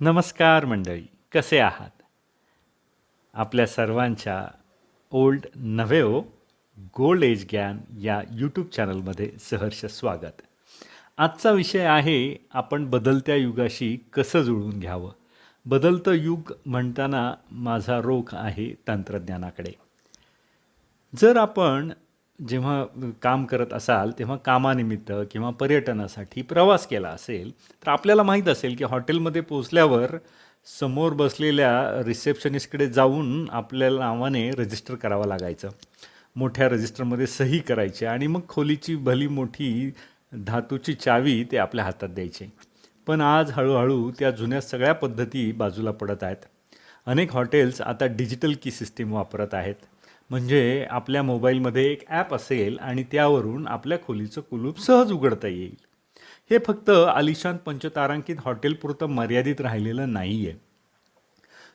नमस्कार मंडळी कसे आहात? आपल्या सर्वांच्या ओल्ड नव्हेओ गोल्ड एज ज्ञान या यूट्यूब चॅनलमध्ये सहर्ष स्वागत. आजचा विषय आहे आपण बदलत्या युगाशी कसं जुळवून घ्यावं? बदलतं युग म्हणताना माझा रोख आहे तंत्रज्ञानाकडे. जर आपण जेव्हा काम करत असाल तेव्हा कामानिमित्त किंवा पर्यटनासाठी प्रवास केला असेल तर आपल्याला माहीत असेल की हॉटेलमध्ये पोचल्यावर समोर बसलेल्या रिसेप्शनिस्टकडे जाऊन आपल्या नावाने रजिस्टर करावं लागायचं. मोठ्या रजिस्टरमध्ये सही करायची आणि मग खोलीची भली मोठी धातूची चावी ते आपल्या हातात द्यायचे. पण आज हळूहळू त्या जुन्या सगळ्या पद्धती बाजूला पडत आहेत. अनेक हॉटेल्स आता डिजिटल की सिस्टीम वापरत आहेत. म्हणजे आपल्या मोबाईलमध्ये एक ॲप असेल आणि त्यावरून आपल्या खोलीचं कुलूप सहज उघडता येईल. हे फक्त आलिशान पंचतारांकित हॉटेलपुरतं मर्यादित राहिलेलं नाही आहे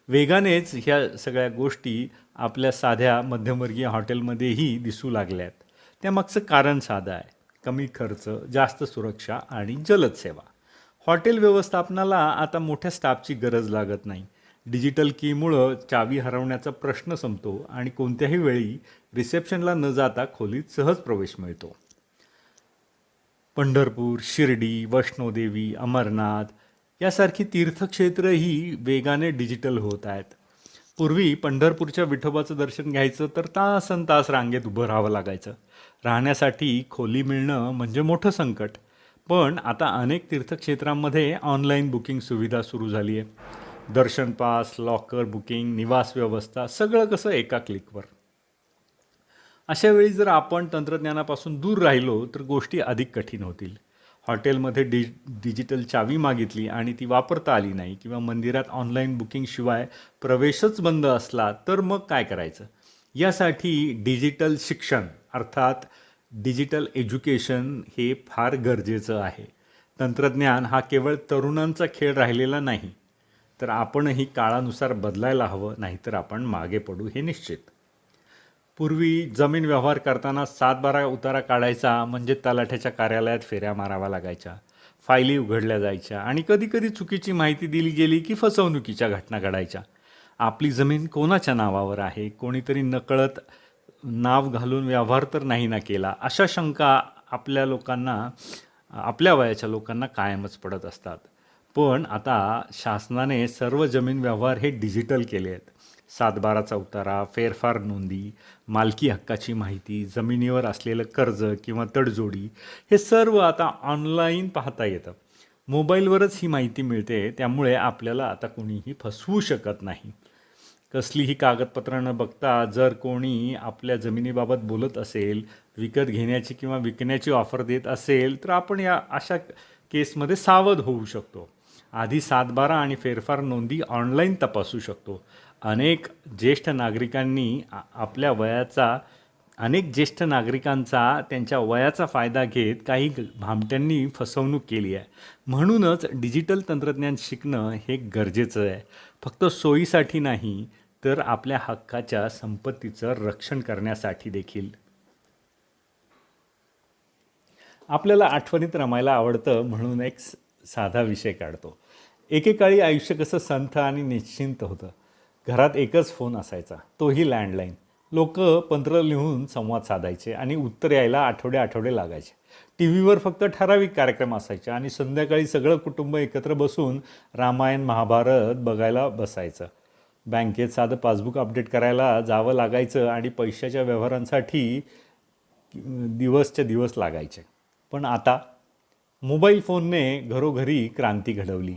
वेगानेच ह्या सगळ्या गोष्टी आपल्या साध्या मध्यमवर्गीय हॉटेलमध्येही दिसू लागल्यात. त्यामागचं कारण साधं आहे. कमी खर्च जास्त सुरक्षा आणि जलद सेवा. हॉटेल व्यवस्थापनाला आता मोठ्या स्टाफची गरज लागत नाही. डिजिटल कीमुळं चावी हरवण्याचा प्रश्न संपतो आणि कोणत्याही वेळी रिसेप्शनला न जाता खोलीत सहज प्रवेश मिळतो. पंढरपूर शिर्डी वैष्णोदेवी अमरनाथ यासारखी तीर्थक्षेत्रही वेगाने डिजिटल होत आहेत. पूर्वी पंढरपूरच्या विठोबाचं दर्शन घ्यायचं तर तासन तास रांगेत उभं राहावं लागायचं. राहण्यासाठी खोली मिळणं म्हणजे मोठं संकट. पण आता अनेक तीर्थक्षेत्रांमध्ये ऑनलाईन बुकिंग सुविधा सुरू झाली आहे. दर्शन पास लॉकर बुकिंग निवास व्यवस्था सगळं कसं एका क्लिकवर अशा वेळी जर आपण तंत्रज्ञानापासून दूर राहिलो तर गोष्टी अधिक कठीण होतील. हॉटेलमध्ये डि डिजिटल चावी मागितली आणि ती वापरता आली नाही किंवा मंदिरात ऑनलाईन बुकिंगशिवाय प्रवेशच बंद असला तर मग काय करायचं? यासाठी डिजिटल शिक्षण अर्थात डिजिटल एज्युकेशन हे फार गरजेचं आहे. तंत्रज्ञान हा केवळ तरुणांचा खेळ राहिलेला नाही तर आपणही काळानुसार बदलायला हवं नाहीतर आपण मागे पडू हे निश्चित. पूर्वी जमीन व्यवहार करताना सात बारा उतारा काढायचा म्हणजे तलाठ्याच्या कार्यालयात फेऱ्या माराव्या लागायच्या फायली उघडल्या जायच्या आणि कधीकधी चुकीची माहिती दिली गेली की फसवणुकीच्या घटना घडायच्या. आपली जमीन कोणाच्या नावावर आहे कोणीतरी नकळत नाव घालून व्यवहार तर नाही ना केला अशा शंका आपल्या लोकांना आपल्या वयाच्या लोकांना कायमच पडत असतात. पण आता शासनाने सर्व जमीन व्यवहार हे डिजिटल केले आहेत. सातबाराचा उतारा फेरफार नोंदी मालकी हक्काची माहिती जमिनीवर असलेलं कर्ज किंवा तडजोडी हे सर्व आता ऑनलाईन पाहता येतं. मोबाईलवरच ही माहिती मिळते त्यामुळे आपल्याला आता कोणीही फसवू शकत नाही. कसलीही कागदपत्रं न बघता जर कोणी आपल्या जमिनीबाबत बोलत असेल विकत घेण्याची किंवा विकण्याची ऑफर देत असेल तर आपण या अशा केसमध्ये सावध होऊ शकतो. आधी सातबारा आणि फेरफार नोंदी ऑनलाईन तपासू शकतो. अनेक ज्येष्ठ नागरिकांनी आपल्या वयाचा अनेक ज्येष्ठ नागरिकांचा त्यांच्या वयाचा फायदा घेत काही भामट्यांनी फसवणूक केली आहे. म्हणूनच डिजिटल तंत्रज्ञान शिकणं हे गरजेचं आहे. फक्त सोयीसाठी नाही तर आपल्या हक्काच्या संपत्तीचं रक्षण करण्यासाठी देखील. आपल्याला आठवणीत रमायला आवडतं म्हणून एक साधा विषय काढतो. एकेकाळी आयुष्य कसं संथ आणि निश्चिंत होतं? घरात एकच फोन असायचा. तोही लँडलाईन. लोक पत्र लिहून संवाद साधायचे आणि उत्तर यायला आठवडे आठवडे लागायचे. टी व्हीवर फक्त ठराविक कार्यक्रम असायचे आणि संध्याकाळी सगळं कुटुंब एकत्र बसून रामायण महाभारत बघायला बसायचं. बँकेत साधं पासबुक अपडेट करायला जावं लागायचं आणि पैशाच्या व्यवहारांसाठी दिवसच्या दिवस लागायचे. पण आता मोबाईल फोनने घरोघरी क्रांती घडवली.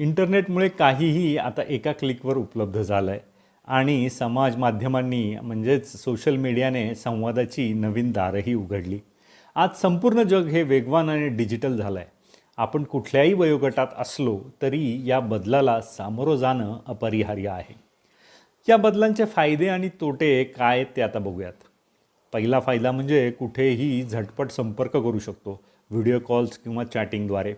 इंटरनेटमुळे काहीही आता एका क्लिकवर उपलब्ध झालं आहे आणि समाज माध्यमांनी म्हणजेच सोशल मीडियाने संवादाची नवीन दारही उघडली. आज संपूर्ण जग हे वेगवान आणि डिजिटल झालं आहे आपण कुठल्याही वयोगटात असलो तरी या बदलाला सामोरं जाणं अपरिहार्य आहे. या बदलांचे फायदे आणि तोटे काय ते आता बघूयात. पहिला फायदा म्हणजे कुठेही झटपट संपर्क करू शकतो व्हिडिओ कॉल्स किंवा चॅटिंगद्वारे.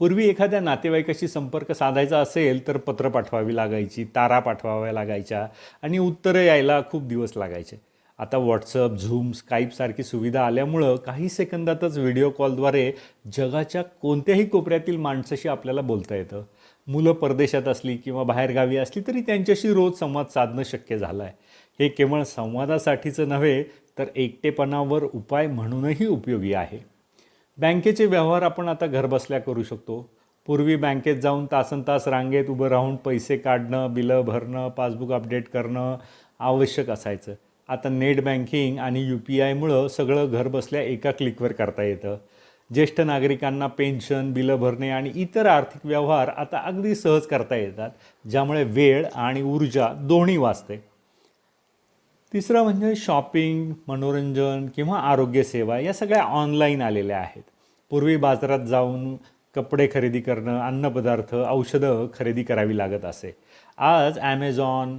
पूर्वी एखाद्या नातेवाईकाशी संपर्क साधायचा असेल तर पत्र पाठवावी लागायची तारा पाठवाव्या लागायच्या आणि उत्तरं यायला खूप दिवस लागायचे. आता व्हॉट्सअप झूम स्काईपसारखी सुविधा आल्यामुळं काही सेकंदातच व्हिडिओ कॉलद्वारे जगाच्या कोणत्याही कोपऱ्यातील माणसाशी आपल्याला बोलता येतं. मुलं परदेशात असली किंवा बाहेरगावी असली तरी त्यांच्याशी रोज संवाद साधणं शक्य झालं आहे हे केवळ संवादासाठीचं नव्हे तर एकटेपणावर उपाय म्हणूनही उपयोगी आहे. बँकेचे व्यवहार आपण आता घरबसल्या करू शकतो. पूर्वी बँकेत जाऊन तासन तास रांगेत उभं राहून पैसे काढणं बिलं भरणं पासबुक अपडेट करणं आवश्यक असायचं. आता नेट बँकिंग आणि यू पी आयमुळं सगळं घरबसल्या एका क्लिकवर करता येतं. ज्येष्ठ नागरिकांना पेन्शन बिलं भरणे आणि इतर आर्थिक व्यवहार आता अगदी सहज करता येतात ज्यामुळे वेळ आणि ऊर्जा दोन्ही वाचते. तिसरं म्हणजे शॉपिंग मनोरंजन किंवा आरोग्यसेवा या सगळ्या ऑनलाईन आलेल्या आहेत. पूर्वी बाजारात जाऊन कपडे खरेदी करणं अन्नपदार्थ औषधं खरेदी करावी लागत असे. आज Amazon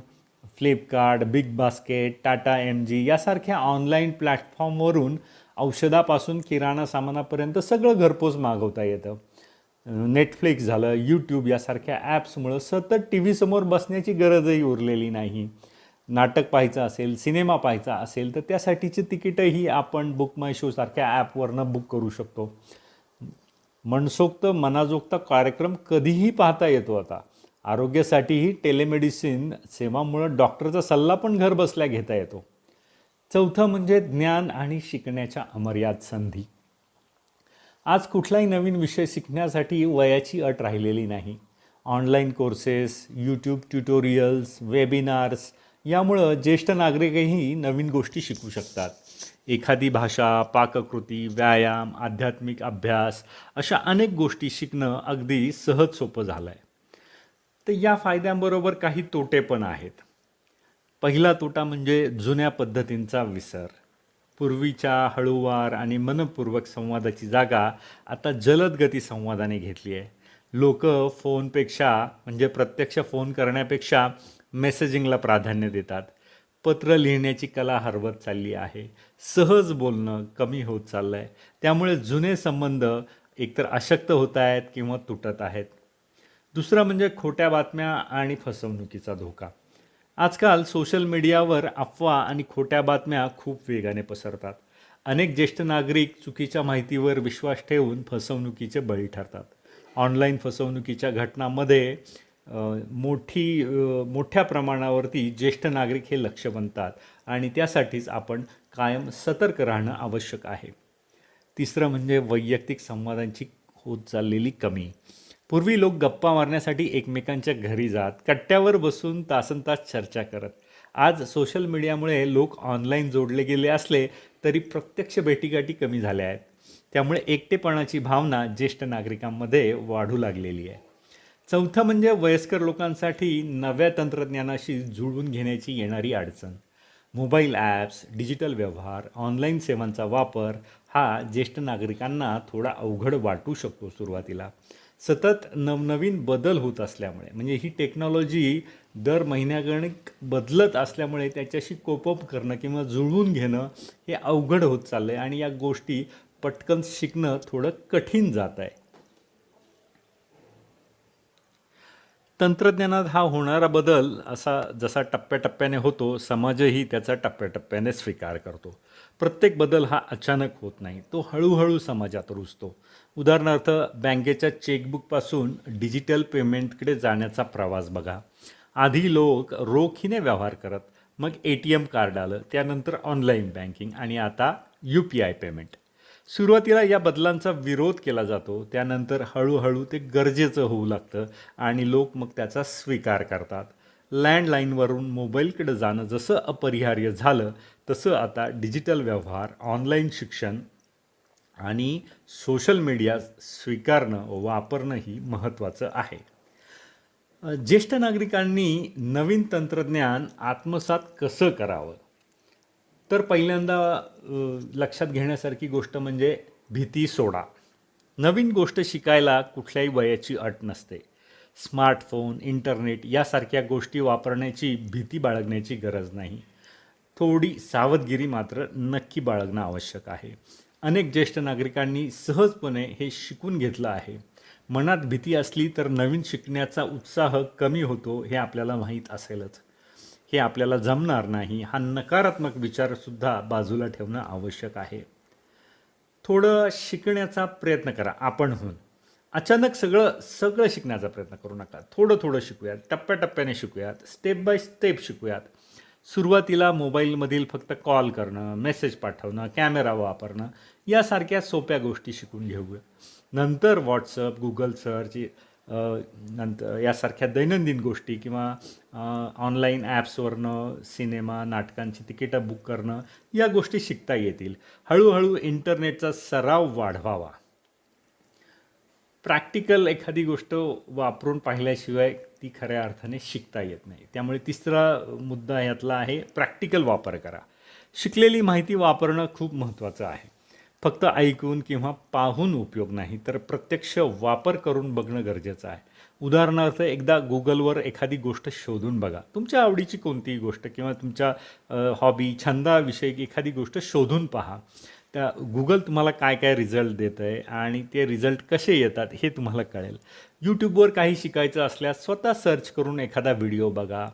Flipkart Big Basket Tata M G यासारख्या ऑनलाईन प्लॅटफॉर्मवरून औषधापासून किराणा सामानापर्यंत सगळं घरपोच मागवता येतं. नेटफ्लिक्स झालं यूट्यूब यासारख्या ॲप्समुळं सतत टी व्हीसमोर बसण्याची गरजही उरलेली नाही. नाटक पाहायचं असेल सिनेमा पाहायचा असेल तर त्यासाठीची तिकीटही आपण बुक माय शोसारख्या ॲपवरनं बुक करू शकतो. मनसोक्त मनाजोगता कार्यक्रम कधीही पाहता येतो आता. आरोग्यासाठीही टेलिमेडिसिन सेवामुळं डॉक्टरचा सल्ला पण घरबसल्या घेता येतो. चौथं म्हणजे ज्ञान आणि शिकण्याच्या अमर्याद संधी. आज कुठलाही नवीन विषय शिकण्यासाठी वयाची अट राहिलेली नाही. Online courses YouTube tutorials webinars यामुळं ज्येष्ठ नागरिकही नवीन गोष्टी शिकू शकतात. एखादी भाषा पाककृती व्यायाम आध्यात्मिक अभ्यास अशा अनेक गोष्टी शिकणं अगदी सहज सोपं झालं आहे तर या फायद्यांबरोबर काही तोटे पण आहेत. पहिला तोटा म्हणजे जुन्या पद्धतींचा विसर. पूर्वीच्या हळूवार आणि मनपूर्वक संवादाची जागा आता जलद गती संवादाने घेतली आहे लोक फोनपेक्षा म्हणजे प्रत्यक्ष फोन करण्यापेक्षा मेसेजिंगला प्राधान्य देतात. पत्र लिहिण्याची कला हरवत चालली आहे. सहज बोलणं कमी होत चाललं आहे त्यामुळे जुने संबंध एकतर अशक्त होत आहेत किंवा तुटत आहेत. दुसरं म्हणजे खोट्या बातम्या आणि फसवणुकीचा धोका. आजकाल सोशल मीडियावर अफवा आणि खोट्या बातम्या खूप वेगाने पसरतात. अनेक ज्येष्ठ नागरिक चुकीच्या माहितीवर विश्वास ठेवून फसवणुकीचे बळी ठरतात. ऑनलाईन फसवणुकीच्या घटनांमध्ये मोठी मोठ्या प्रमाणावरती ज्येष्ठ नागरिक हे लक्ष बनतात आणि त्यासाठीच आपण कायम सतर्क राहणं आवश्यक आहे. तिसरं म्हणजे वैयक्तिक संवादांची होत चाललेली कमी. पूर्वी लोक गप्पा मारण्यासाठी एकमेकांच्या घरी जात कट्ट्यावर बसून तासन तास चर्चा करत. आज सोशल मीडियामुळे लोक ऑनलाईन जोडले गेले असले तरी प्रत्यक्ष भेटीगाठी कमी झाल्या आहेत. त्यामुळे एकटेपणाची भावना ज्येष्ठ नागरिकांमध्ये वाढू लागलेली आहे. चौथं म्हणजे वयस्कर लोकांसाठी नव्या तंत्रज्ञानाशी जुळवून घेण्याची येणारी अडचण. मोबाईल ॲप्स डिजिटल व्यवहार ऑनलाईन सेवांचा वापर हा ज्येष्ठ नागरिकांना थोडा अवघड वाटू शकतो सुरुवातीला. सतत नवनवीन बदल होत असल्यामुळे म्हणजे ही टेक्नॉलॉजी दर महिन्यागणिक बदलत असल्यामुळे त्याच्याशी कोपअप करणं किंवा जुळवून घेणं हे अवघड होत चाललं आहे आणि या गोष्टी पटकन शिकणं थोडं कठीण जात आहे. तंत्रज्ञानात हा होणारा बदल असा जसा टप्प्याटप्प्याने होतो समाजही त्याचा टप्प्याटप्प्याने स्वीकार करतो. प्रत्येक बदल हा अचानक होत नाही तो हळूहळू समाजात रुजतो. उदाहरणार्थ बँकेच्या चेकबुकपासून डिजिटल पेमेंटकडे जाण्याचा प्रवास बघा. आधी लोक रोखीने व्यवहार करत मग ए टी एम कार्ड आलं त्यानंतर ऑनलाईन बँकिंग आणि आता यू पी आय पेमेंट. सुरुवातीला या बदलांचा विरोध केला जातो त्यानंतर हळूहळू ते गरजेचं होऊ लागतं आणि लोक मग त्याचा स्वीकार करतात. लँडलाईनवरून मोबाईलकडे जाणं जसं अपरिहार्य झालं तसं आता डिजिटल व्यवहार ऑनलाईन शिक्षण आणि सोशल मीडिया स्वीकारणं व वापरणंही महत्त्वाचं आहे. ज्येष्ठ नागरिकांनी नवीन तंत्रज्ञान आत्मसात कसं करावं? तर पहिल्यांदा लक्षात घेण्यासारखी गोष्ट म्हणजे भीती सोडा. नवीन गोष्ट शिकायला कुठल्याही वयाची अट नसते. स्मार्टफोन इंटरनेट यासारख्या गोष्टी वापरण्याची भीती बाळगण्याची गरज नाही. थोडी सावधगिरी मात्र नक्की बाळगणं आवश्यक आहे. अनेक ज्येष्ठ नागरिकांनी सहजपणे हे शिकून घेतलं आहे. मनात भीती असली तर नवीन शिकण्याचा उत्साह कमी होतो हे आपल्याला माहीत असेलच. हे आपल्याला जमणार नाही. हा नकारात्मक विचारसुद्धा बाजूला ठेवणं आवश्यक आहे. थोडं शिकण्याचा प्रयत्न करा आपणहून. अचानक सगळं सगळं शिकण्याचा प्रयत्न करू नका. थोडं थोडं शिकूयात. टप्प्याटप्प्याने शिकूयात. स्टेप बाय स्टेप शिकूयात. सुरुवातीला मोबाईलमधील फक्त कॉल करणं मेसेज पाठवणं कॅमेरा वापरणं यासारख्या सोप्या गोष्टी शिकून घेऊया. नंतर व्हॉट्सअप गुगल सर्च नंतर यासारख्या दैनंदिन गोष्टी किंवा ऑनलाईन ॲप्सवरनं सिनेमा नाटकांची तिकीटं बुक करणं या गोष्टी शिकता येतील. हळूहळू इंटरनेटचा सराव वाढवावा. प्रॅक्टिकल एखादी गोष्ट वापरून पाहिल्याशिवाय ती खऱ्या अर्थाने शिकता येत नाही. त्यामुळे तिसरा मुद्दा यातला आहे प्रॅक्टिकल वापर करा. शिकलेली माहिती वापरणं खूप महत्त्वाचं आहे. फक्त ऐकून किंवा पाहून उपयोग नाही तर प्रत्यक्ष वापर करून बघणं गरजेचं आहे. उदाहरणार्थ एकदा गुगलवर एखादी गोष्ट शोधून बघा. तुमच्या आवडीची कोणतीही गोष्ट किंवा तुमच्या हॉबी छंदाविषयी एखादी गोष्ट शोधून पहा. त्या गुगल तुम्हाला काय काय रिझल्ट देतं आहे आणि ते रिझल्ट कसे येतात हे तुम्हाला कळेल. यूट्यूबवर काही शिकायचं असल्यास स्वतः सर्च करून एखादा व्हिडिओ बघा.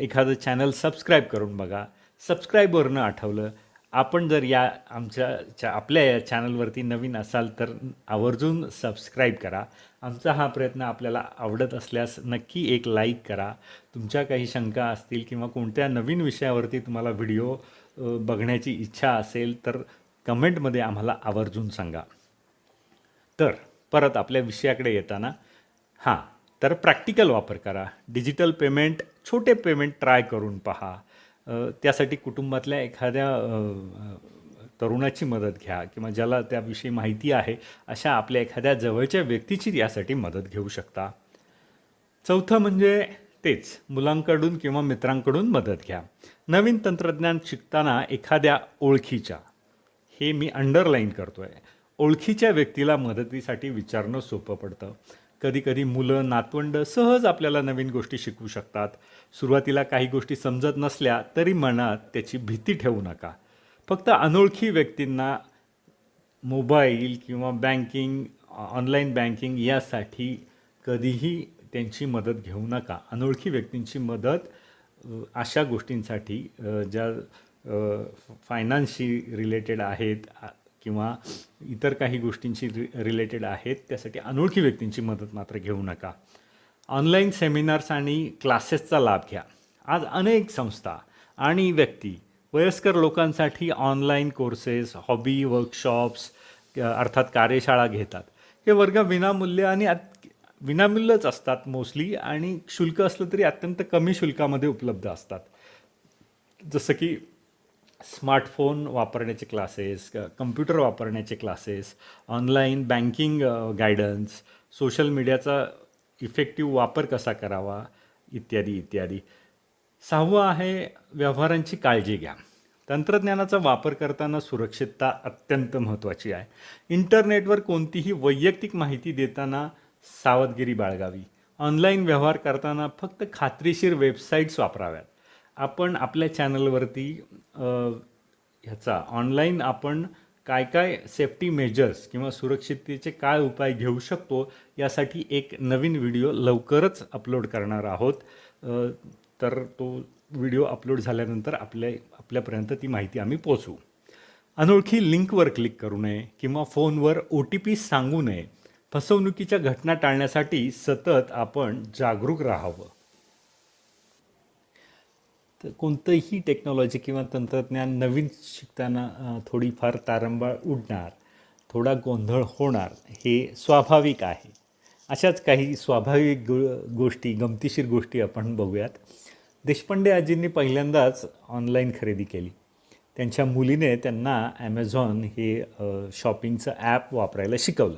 एखादं चॅनल सबस्क्राईब करून बघा. सबस्क्राईबवरनं आठवलं आपण जर या आमच्या च्या आपल्या या चॅनलवरती नवीन असाल तर आवर्जून सबस्क्राईब करा. आमचा हा प्रयत्न आपल्याला आवडत असल्यास नक्की एक लाईक करा. तुमच्या काही शंका असतील किंवा कोणत्या नवीन विषयावरती तुम्हाला व्हिडिओ बघण्याची इच्छा असेल तर कमेंटमध्ये आम्हाला आवर्जून सांगा. तर परत आपल्या विषयाकडे येताना हां तर प्रॅक्टिकल वापर करा. डिजिटल पेमेंट छोटे पेमेंट ट्राय करून पहा. त्यासाठी कुटुंबातल्या एखाद्या तरुणाची मदत घ्या किंवा ज्याला त्याविषयी माहिती आहे अशा आपल्या एखाद्या जवळच्या व्यक्तीची यासाठी मदत घेऊ शकता. चौथं म्हणजे तेच मुलांकडून किंवा मित्रांकडून मदत घ्या. नवीन तंत्रज्ञान शिकताना एखाद्या ओळखीच्या हे मी अंडरलाईन करतो आहे ओळखीच्या व्यक्तीला मदतीसाठी विचारणं सोपं पडतं. कधीकधी मुलं नातवंड सहज आपल्याला नवीन गोष्टी शिकवू शकतात. सुरुवातीला काही गोष्टी समजत नसल्या तरी मनात त्याची भीती ठेवू नका. फक्त अनोळखी व्यक्तींना मोबाईल किंवा बँकिंग ऑनलाईन बँकिंग यासाठी कधीही त्यांची मदत घेऊ नका. अनोळखी व्यक्तींची मदत अशा गोष्टींसाठी ज्या फायनान्सशी रिलेटेड आहेत किंवा इतर काही गोष्टींशी रि रिलेटेड आहेत त्यासाठी अनोळखी व्यक्तींची मदत मात्र घेऊ नका. ऑनलाईन सेमिनार्स आणि क्लासेसचा लाभ घ्या. आज अनेक संस्था आणि व्यक्ती वयस्कर लोकांसाठी ऑनलाईन कोर्सेस हॉबी वर्कशॉप्स अर्थात कार्यशाळा घेतात. हे वर्ग विनामूल्य आणि अत विनामूल्यच असतात मोस्टली आणि शुल्क असलं तरी अत्यंत कमी शुल्कामध्ये उपलब्ध असतात. जसं की स्मार्टफोन वापरण्याचे क्लासेस कम्प्युटर वापरण्याचे classes online banking guidance social मीडियाचा इफेक्टिव्ह वापर कसा करावा इत्यादी इत्यादी. सहावं आहे व्यवहारांची काळजी घ्या. तंत्रज्ञानाचा वापर करताना सुरक्षितता अत्यंत महत्त्वाची आहे. इंटरनेटवर कोणतीही वैयक्तिक माहिती देताना सावधगिरी बाळगावी. ऑनलाईन व्यवहार करताना फक्त खात्रीशीर वेबसाईट्स वापराव्यात. आपण आपल्या चॅनलवरती ह्याचा ऑनलाईन आपण काय काय सेफ्टी मेजर्स किंवा सुरक्षिततेचे काय उपाय घेऊ शकतो यासाठी एक नवीन व्हिडिओ लवकरच अपलोड करणार आहोत. तर तो व्हिडिओ अपलोड झाल्यानंतर आपल्या आपल्यापर्यंत ती माहिती आम्ही पोचवू अनोळखी लिंकवर क्लिक करू नये किंवा फोनवर ओ टी पी सांगू नये. फसवणुकीच्या घटना टाळण्यासाठी सतत आपण जागरूक राहावं. तर कोणतंही टेक्नॉलॉजी किंवा तंत्रज्ञान नवीन शिकताना थोडीफार तारंबाळ उडणार थोडा गोंधळ होणार हे स्वाभाविक आहे. अशाच काही स्वाभाविक गो गोष्टी गमतीशीर गोष्टी आपण बघूयात. देशपांडे आजींनी पहिल्यांदाच ऑनलाईन खरेदी केली. त्यांच्या मुलीने त्यांना ॲमेझॉन हे शॉपिंगचं ॲप वापरायला शिकवलं.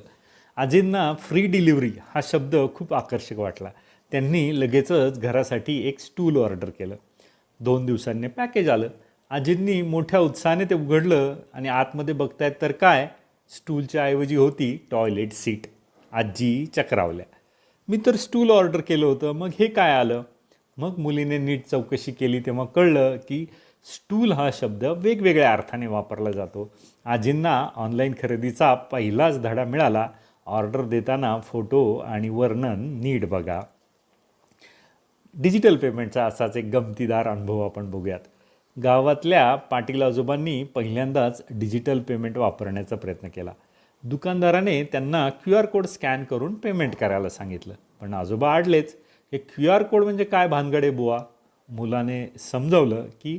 आजींना फ्री डिलिव्हरी हा शब्द खूप आकर्षक वाटला. त्यांनी लगेचच घरासाठी एक स्टूल ऑर्डर केलं. दोन दिवसांनी पॅकेज आलं. आजींनी मोठ्या उत्साहाने ते उघडलं आणि आतमध्ये बघतायत तर काय स्टूलच्या ऐवजी होती टॉयलेट सीट आजी चक्रावल्या. मी तर स्टूल ऑर्डर केलं होतं मग हे काय आलं? मग मुलीने नीट चौकशी केली तेव्हा कळलं की स्टूल हा शब्द वेगवेगळ्या अर्थाने वापरला जातो. आजींना ऑनलाईन खरेदीचा पहिलाच धडा मिळाला. ऑर्डर देताना फोटो आणि वर्णन नीट बघा. डिजिटल पेमेंटचा असाच एक गमतीदार अनुभव आपण बघूयात. गावातल्या पाटील आजोबांनी पहिल्यांदाच डिजिटल पेमेंट वापरण्याचा प्रयत्न केला. दुकानदाराने त्यांना क्यू आर कोड स्कॅन करून पेमेंट करायला सांगितलं. पण आजोबा आडलेच. हे क्यू आर कोड म्हणजे काय भानगडे बुवा? मुलाने समजावलं की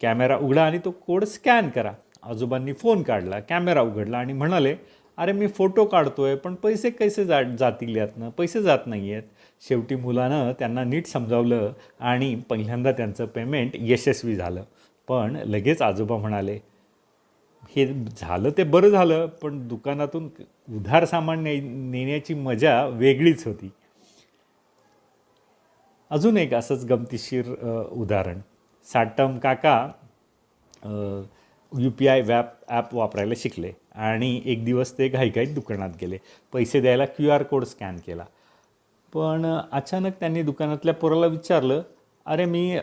कॅमेरा उघडा आणि तो कोड स्कॅन करा. आजोबांनी फोन काढला कॅमेरा उघडला आणि म्हणाले अरे मी फोटो काढतोय पण पैसे कैसे जा जातील यातनं? पैसे जात नाही आहेत शेवटी मुलानं त्यांना नीट समजावलं आणि पहिल्यांदा त्यांचं पेमेंट यशस्वी झालं. पण लगेच आजोबा म्हणाले हे झालं ते बरं झालं पण दुकानातून उधार सामान ने नेण्याची मजा वेगळीच होती. अजून एक असंच गमतीशीर उदाहरण. साटम काका यू पी आय वॅप ॲप वापरायला शिकले आणि एक दिवस ते घाईघाईत दुकानात गेले. पैसे द्यायला क्यू आर कोड स्कॅन केला. पण अचानक त्यांनी दुकानातल्या पोराला विचारलं अरे मी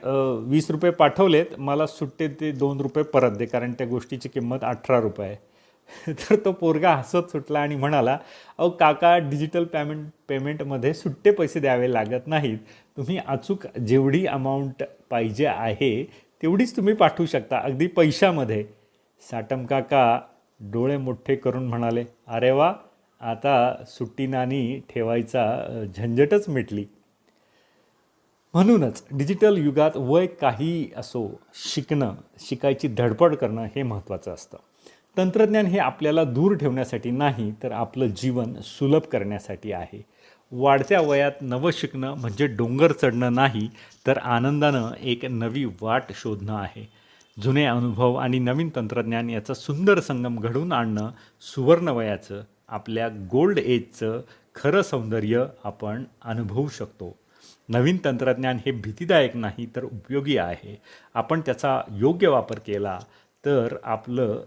वीस रुपये पाठवलेत मला सुट्टे ते दोन रुपये परत दे कारण त्या गोष्टीची किंमत अठरा रुपये आहे. तर तो पोरगा हसत सुटला आणि म्हणाला अहो काका डिजिटल पेमेंट पेमेंटमध्ये सुट्टे पैसे द्यावे लागत नाहीत. तुम्ही अचूक जेवढी अमाऊंट पाहिजे आहे तेवढीच तुम्ही पाठवू शकता अगदी पैशामध्ये. साटम काका डोळे मोठे करून म्हणाले अरे वा आता सुट्टी नाणी ठेवायचा झंझटच मिटली. म्हणूनच डिजिटल युगात वय काही असो शिकणं शिकायची धडपड करणं हे महत्त्वाचं असतं. तंत्रज्ञान हे आपल्याला दूर ठेवण्यासाठी नाही तर आपलं जीवन सुलभ करण्यासाठी आहे. वाढत्या वयात नवं शिकणं म्हणजे डोंगर चढणं नाही तर आनंदानं एक नवी वाट शोधणं आहे. जुने अनुभव आणि नवीन तंत्रज्ञान याचा सुंदर संगम घडवून आणणं सुवर्णवयाचं आपल्या गोल्ड एजचं खरं सौंदर्य आपण अनुभवू शकतो. नवीन तंत्रज्ञान हे भीतीदायक नाही तर उपयोगी आहे. आपण त्याचा योग्य वापर केला तर आपलं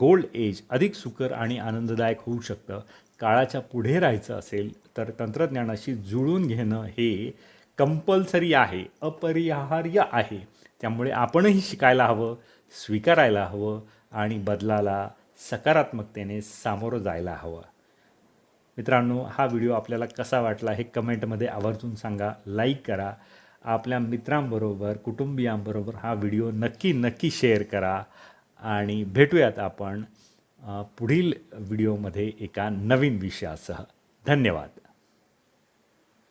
गोल्ड एज अधिक सुकर आणि आनंददायक होऊ शकतं. काळाच्या पुढे राहायचं असेल तर तंत्रज्ञानाशी जुळून घेणं हे कंपल्सरी आहे अपरिहार्य आहे. त्यामुळे आपणही शिकायला हवं स्वीकारायला हवं आणि बदलाला सकारात्मकतेने सामोरं जायला हवं. मित्रांनो हा व्हिडिओ आपल्याला कसा वाटला हे कमेंटमध्ये आवर्जून सांगा लाईक करा. आपल्या मित्रांबरोबर कुटुंबियांबरोबर हा व्हिडिओ नक्की नक्की शेअर करा. आणि भेटूयात आपण पुढील व्हिडिओमध्ये एका नवीन विषयासह. धन्यवाद.